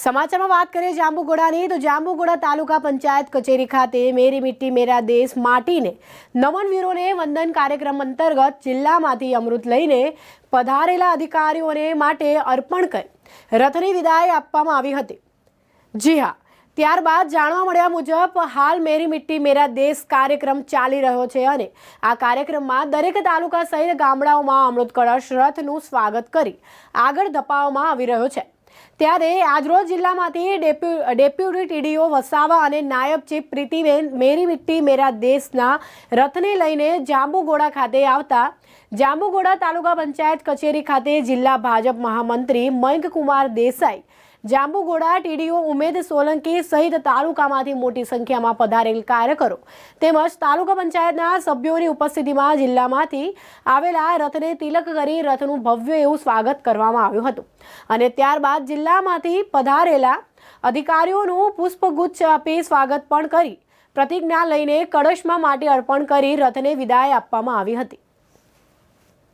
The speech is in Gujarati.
સમાચારમાં વાત કરીએ જાંબુગોડાની તો જાંબુગોડા તાલુકા પંચાયત કચેરી ખાતે મેરી મિટ્ટી મેરા દેશ માટીને નવનવીરોને વંદન કાર્યક્રમ અંતર્ગત જિલ્લામાંથી અમૃત લઈને પધારેલા અધિકારીઓને માટે અર્પણ કરી. રથની વિદાય આપવામાં આવી હતી. જી હા, ત્યારબાદ જાણવા મળ્યા મુજબ હાલ મેરી મિટ્ટી મેરા દેશ કાર્યક્રમ ચાલી રહ્યો છે અને આ કાર્યક્રમમાં દરેક તાલુકા સહિત ગામડાઓમાં અમૃત કળશ રથનું સ્વાગત કરી આગળ ધપાવવામાં આવી રહ્યો છે. ત્યારે આજરોજ જિલ્લામાંથી ડેપ્યુ, ડેપ્યુટી ટીડીઓ વસાવા અને નાયબ ચીફ પ્રીતિબેન મેરી મિટ્ટી મેરા દેશના રથને લઈને જાંબુગોડા ખાતે આવતા જાંબુગોડા તાલુકા પંચાયત કચેરી ખાતે જિલ્લા ભાજપ મહામંત્રી મયંકકુમાર દેસાઈ જાંબુગોડા, ટીડીઓ, ઉમેદ, સોલંકી સહિત તાલુકામાંથી મોટી સંખ્યામાં પધારેલ કાર્યકરો તેમજ તાલુકા પંચાયતના સભ્યોની ઉપસ્થિતિમાં જિલ્લામાંથી આવેલા રથને તિલક કરી રથનું ભવ્ય એવું સ્વાગત કરવામાં આવ્યું હતું. અને ત્યારબાદ જિલ્લામાંથી પધારેલા અધિકારીઓનું પુષ્પગુચ્છ આપી સ્વાગત પણ કરી, પ્રતિજ્ઞા લઈને કળશમાં માટી અર્પણ કરી રથને વિદાય આપવામાં આવી હતી.